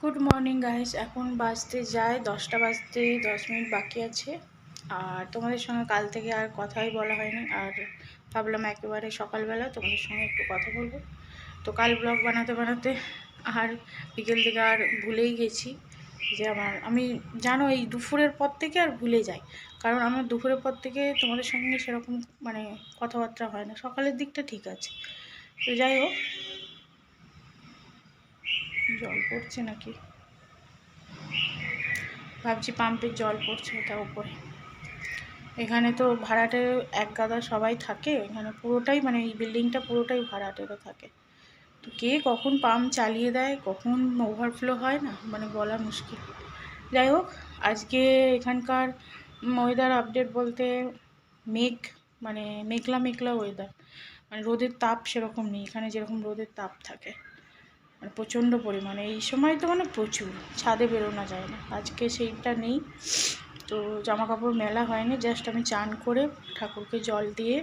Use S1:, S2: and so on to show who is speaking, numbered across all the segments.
S1: Good morning guys এখন বাজতে যায় দশটা বাজতে দশ মিনিট বাকি আছে। আর তোমাদের সঙ্গে কাল থেকে আর কথাই বলা হয়নি। আর ভাবলাম একেবারে সকালবেলা তোমাদের সঙ্গে একটু কথা বলব। তো কাল ব্লগ বানাতে বানাতে আর বিকেল থেকে আর ভুলেই গেছি যে আমার, আমি জানো এই দুপুরের পর থেকে আর ভুলে যাই। কারণ আমার দুপুরের পর থেকে তোমাদের সঙ্গে সেরকম মানে কথাবার্তা হয় না। সকালের দিকটা ঠিক আছে। তো যাই হোক জল পড়ছে নাকি? ভাবছি পাম্পের জল পড়ছে ওটা উপরে। এখানে তো ভাড়াটে এক গাদা সবাই থাকে, এখানে পুরোটাই মানে এই বিল্ডিংটা পুরোটাই ভাড়াটেরা থাকে। তো কে কখন পাম্প চালিয়ে দেয়, কখন ওভারফ্লো হয় না? মানে বলা মুশকিল। যাই হোক, আজকে এখানকার ওয়েদার আপডেট বলতে মেঘ মানে মেঘলা মেঘলা ওয়েদার মানে রোদের তাপ সেরকম নেই, এখানে যেরকম রোদের তাপ থাকে। মানে প্রচণ্ড পরিমাণে। এই সময় তো মানে প্রচুর, ছাদে বেরোনো যায় না। আজকে সেইটা নেই। তো জামা কাপড় মেলা হয়নি জাস্ট আমি চান করে ঠাকুরকে জল দিয়ে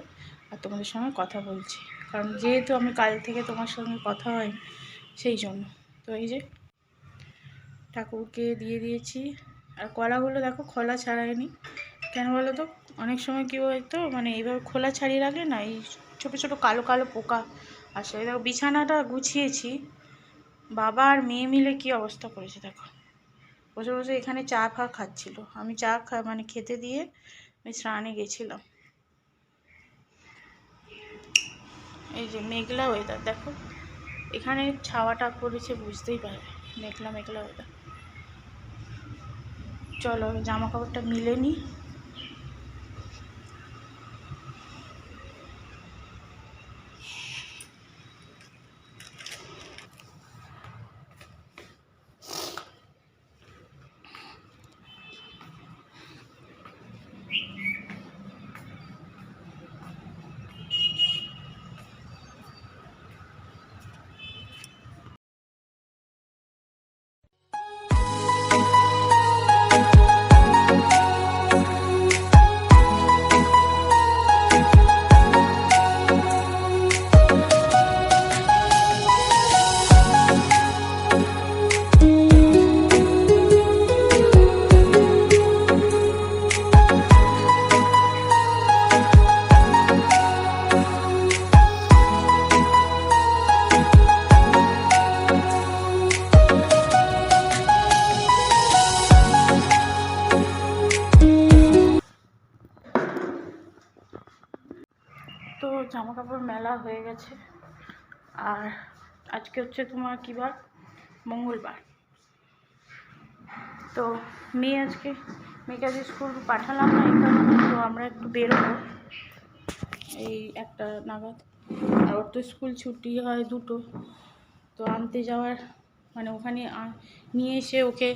S1: আর তোমাদের সঙ্গে কথা বলছি। কারণ যেহেতু আমি কাল থেকে তোমার সঙ্গে কথা হয়, সেই জন্য। তো এই যে, ঠাকুরকে দিয়ে দিয়েছি। আর কলাগুলো দেখো খোলা ছাড়ায়নি। কেন বলো তো? অনেক সময় কী হয়তো মানে এইভাবে খোলা ছাড়িয়ে রাখলে না, এই ছোটো ছোটো কালো কালো পোকা আসে। দেখো বিছানাটা গুছিয়েছি। বাবা আর মেয়ে মিলে কি অবস্থা করেছে দেখো। বসে বসে এখানে চা ফা খাচ্ছিল। আমি চা খা মানে খেতে দিয়ে আমি স্নানে গেছিলাম। এই যে মেঘলা ওয়েদার দেখো। এখানে ছাওয়াটা পড়েছে বুঝতেই পারবে মেঘলা মেঘলা ওয়েদার চলো জামা কাপড়টা মিলে নিই জামা কাপড় মেলা হয়ে গেছে। আর আজকে হচ্ছে তোমার কী বার? মঙ্গলবার। তো মেয়ে আজকে, মেয়েকে আজকে স্কুল পাঠালাম না এই কারণে, তো আমরা একটু বেরোবো। এই একটা নাগাদ। আর ওর তো স্কুল ছুটি হয় দুটো। তো আনতে যাওয়ার মানে ওখানে নিয়ে এসে ওকে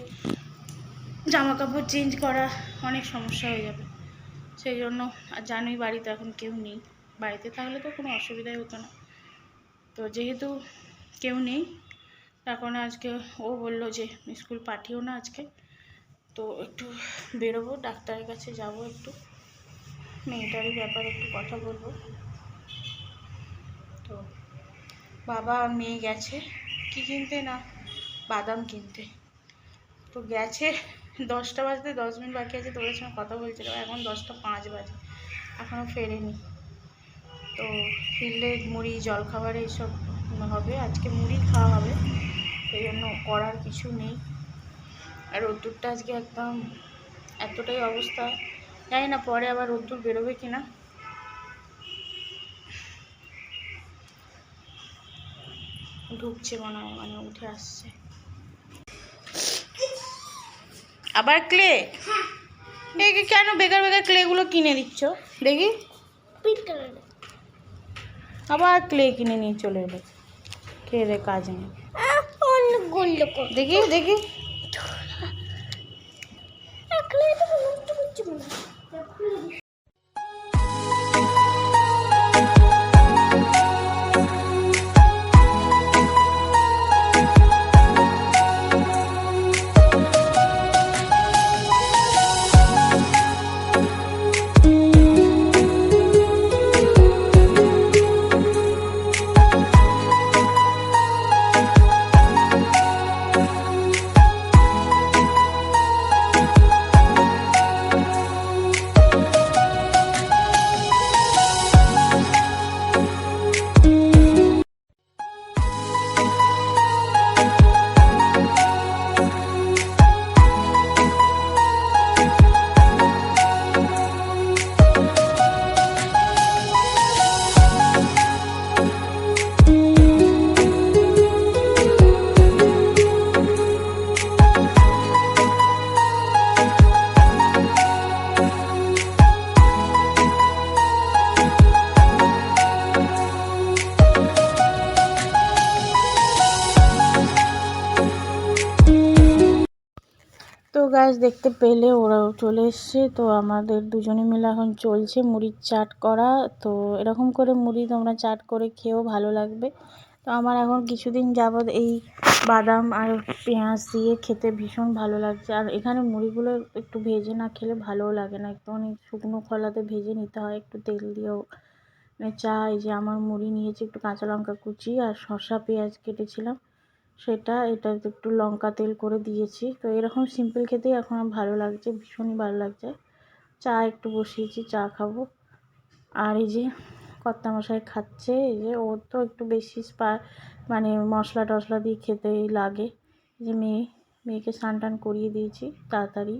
S1: জামা কাপড় চেঞ্জ করা অনেক সমস্যা হয়ে যাবে। সেই জন্য আর জানোই বাড়িতে এখন কেউ নেই। বাড়িতে থাকলে তো কোনো অসুবিধাই হতো না। তো যেহেতু কেউ নেই, তার কারণে আজকে ও বলল যে, স্কুল পাঠিও না আজকে। তো একটু বেরোবো, ডাক্তারের কাছে যাব একটু। মেয়েটারই ব্যাপারে একটু কথা বলব। তো বাবা আর মেয়ে গেছে। কি কিনতে না, বাদাম কিনতে। তো গেছে, দশটা বাজতে দশ মিনিট বাকি আছে, তোদের সঙ্গে কথা বলছিলাম। এখন দশটা পাঁচ বাজে। এখনও ফেরেনি। তো ফিরলে মুড়ি জলখাবার এইসব হবে আজকে মুড়ি খাওয়া হবে সেই জন্য করার কিছু নেই। আর রোদ্দুরটা আজকে একদম এতটাই অবস্থা জানি না পরে আবার রোদ্দুর বেরোবে কি না ঢুকছে মনে হয় মানে উঠে আসছে। আবার ক্লে? দেখি কেন বেকার বেকার ক্লেগুলো কিনে দিচ্ছ? দেখি। আবার ক্লে কিনে নিয়ে চলে এলো। খেয়ে দে কাজ নেই। দেখি দেখি। গাছ দেখতে পেলে ওরাও চলে এসছে। তো আমাদের দুজনে মিলে এখন চলছে মুড়ির চাট করা। তো এরকম করে মুড়ি তোমরা চাট করে খেয়েও ভালো লাগবে। তো আমার এখন কিছুদিন যাবৎ এই বাদাম আর পেঁয়াজ দিয়ে খেতে ভীষণ ভালো লাগছে। আর এখানে মুড়িগুলো একটু ভেজে না খেলে ভালোও লাগে না। একটুখানি শুকনো খোলাতে ভেজে নিতে হয়। একটু তেল দিয়েও। মানে চা, এই যে আমার মুড়ি নিয়েছি একটু কাঁচা লঙ্কা কুচি আর শসা পেঁয়াজ কেটেছিলাম। সেটা এটাতে একটু লঙ্কা তেল করে দিয়েছি। তো এরকম সিম্পল খেতেই এখন ভালো লাগছে, ভীষণই ভালো লাগছে। চা একটু বসিয়েছি, চা খাব। আর এই যে কর্তামশাই খাচ্ছে, এই যে ওর তো একটু বেশি স্পা মানে মশলা টশলা দিয়ে খেতেই লাগে। যে মেয়ে, মেয়েকে স্নান টান করিয়ে দিয়েছি তাড়াতাড়ি।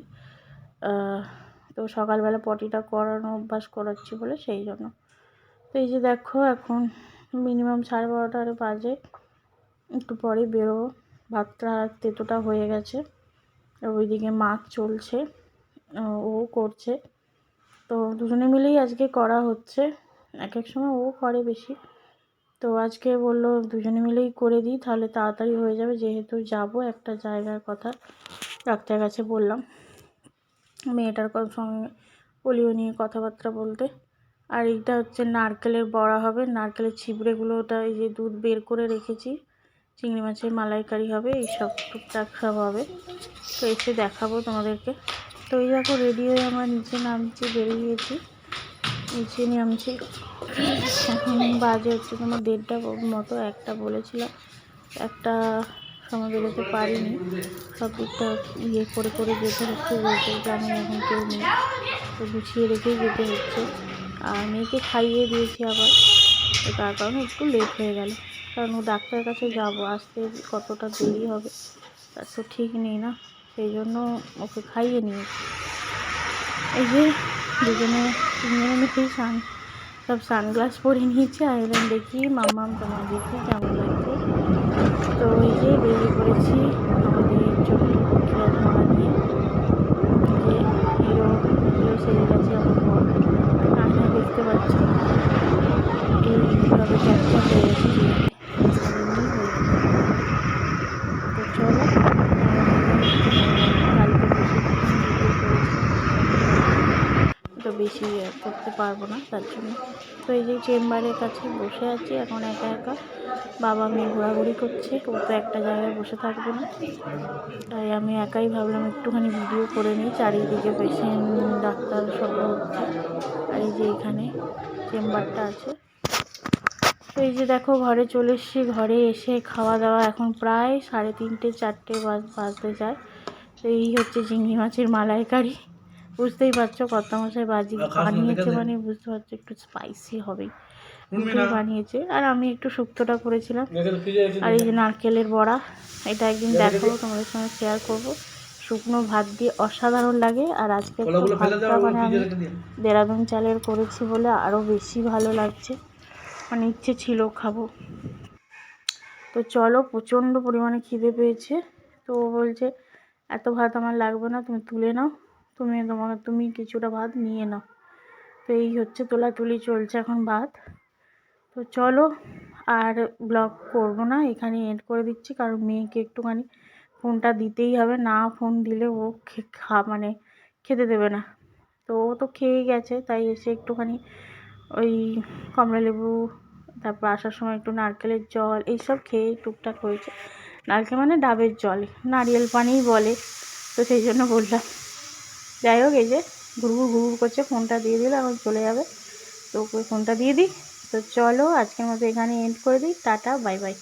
S1: তো সকালবেলা পটিটা করানো, অভ্যাস করাচ্ছি বলে সেই জন্য। তো এই যে দেখো এখন মিনিমাম সাড়ে বারোটার বাজে। একটু পরে বেরোবো। ভাতটা তেতোটা হয়ে গেছে। ওইদিকে মাছ চলছে ও করছে। তো দুজনে মিলেই আজকে করা হচ্ছে। এক এক সময় ও করে বেশি। তো আজকে বলল দুজনে মিলেই করে দিই, তাহলে তাড়াতাড়ি হয়ে যাবে। যেহেতু যাব, একটা জায়গার কথা ডাক্তার কাছে বললাম। মেয়েটার সঙ্গে পোলিও নিয়ে কথাবার্তা বলতে। আর এইটা হচ্ছে নারকেলের বড়া হবে। নারকেলের ছিবড়েগুলো ওটা এই যে দুধ বের করে রেখেছি। চিংড়ি মাছের মালাইকারি হবে, এইসব টুকটাক সব হবে। তো এসে দেখাবো তোমাদেরকে। তো এই দেখো রেডি হয়ে আমার নিচে নামছি বেরিয়ে গেছি নিচে নামছি। এখন বাজে হচ্ছে তোমার দেড়টা মতো, একটা বলেছিলাম। একটা সময় বেরোতে পারিনি। সব দিকটা ইয়ে করে করে যেতে হচ্ছে যেতে জানি এখন কেউ নেই। তো গুছিয়ে রেখেই যেতে হচ্ছে। আর মেয়েকে খাইয়ে দিয়েছি আবার। তো তার কারণে একটু লেট হয়ে গেল। কারণ ও ডাক্তারের কাছে যাব, আসতে কতটা দেরি হবে? তার তো ঠিক নেই না, সেই জন্য ওকে খাইয়ে নিয়েছি এই যে দুজনে তিনজনে মিলেই সান সব সানগ্লাস পরে নিয়েছি, আর এরকম দেখি মাম্মাম তোমার দেখি কেমন লাগছে। তো এই যে বেরিয়ে পড়েছি আমাদের ছোট্ট মারা নিয়ে। হিরো হিরো সেরে গেছে আমার পর আয়না দেখতে পাচ্ছি এইভাবে ক্যাপচার হয়ে গেছে তো চলো তো বেশি করতে পারব না, তার জন্য। তো এই যে চেম্বারের কাছে বসে আছি, এখন একা একা। বাবা মেয়ে ঘোরাঘুরি করছে, ও তো একটা জায়গায় বসে থাকবে না। তাই আমি একাই ভাবলাম একটুখানি ভিডিও করে নিই, চারিদিকে পেশেন্ট ডাক্তার সব হচ্ছে। আর এই যে এখানে চেম্বারটা আছে। তো এই যে দেখো, ঘরে চলে এসেছি, ঘরে এসে খাওয়া দাওয়া এখন প্রায় সাড়ে তিনটে, চারটে বাজতে যায়। তো এই হচ্ছে চিংড়ি মাছের মালাইকারি। বুঝতেই পারছ কত মশাই বাজি বানিয়েছে মানে বুঝতে পারছ একটু স্পাইসি হবেই দুটোই বানিয়েছে। আর আমি একটু শুক্তোটা করেছিলাম। আর এই যে নারকেলের বড়া এটা একদিন দেখাবো তোমাদের সঙ্গে শেয়ার করব। শুকনো ভাত দিয়ে অসাধারণ লাগে। আর আজকে ভাতটা মানে আমি দেরাদুন চালের করেছি বলে আরও বেশি ভালো লাগছে। মানে ইচ্ছে ছিল খাব। তো চলো প্রচণ্ড পরিমাণে খিদে পেয়েছে। তো বলছে এত ভাত আমার লাগবে না তুমি তুলে নাও। তুমি তোমাকে তুমি কিছুটা ভাত নিয়ে নাও। তো এই হচ্ছে তোলাতুলি চলছে এখন ভাত। তো চলো আর ব্লগ করব না, এখানে এড করে দিচ্ছি। কারণ মেয়েকে একটুখানি ফোনটা দিতেই হবে, না ফোন দিলে ও খা মানে খেতে দেবে না। তো ও তো খেয়েই গেছে, তাই এসে একটুখানি ওই কমলা লেবু, তারপর আসার সময় একটু নারকেলের জল, এইসব খেয়ে টুকটাক হয়েছে। নারকেল মানে ডাবের জল, নারিয়েল পানিই বলে। তো সেই জন্য বললাম। যাই হোক, এই যে ঘুরঘুর ঘুরঘুর করছে, ফোনটা দিয়ে দিলে, এখন চলে যাবে। তো ওকে ফোনটা দিয়ে দিই। তো চলো, আজকের মতো এখানে এন্ড করে দিই। Tata, bye bye.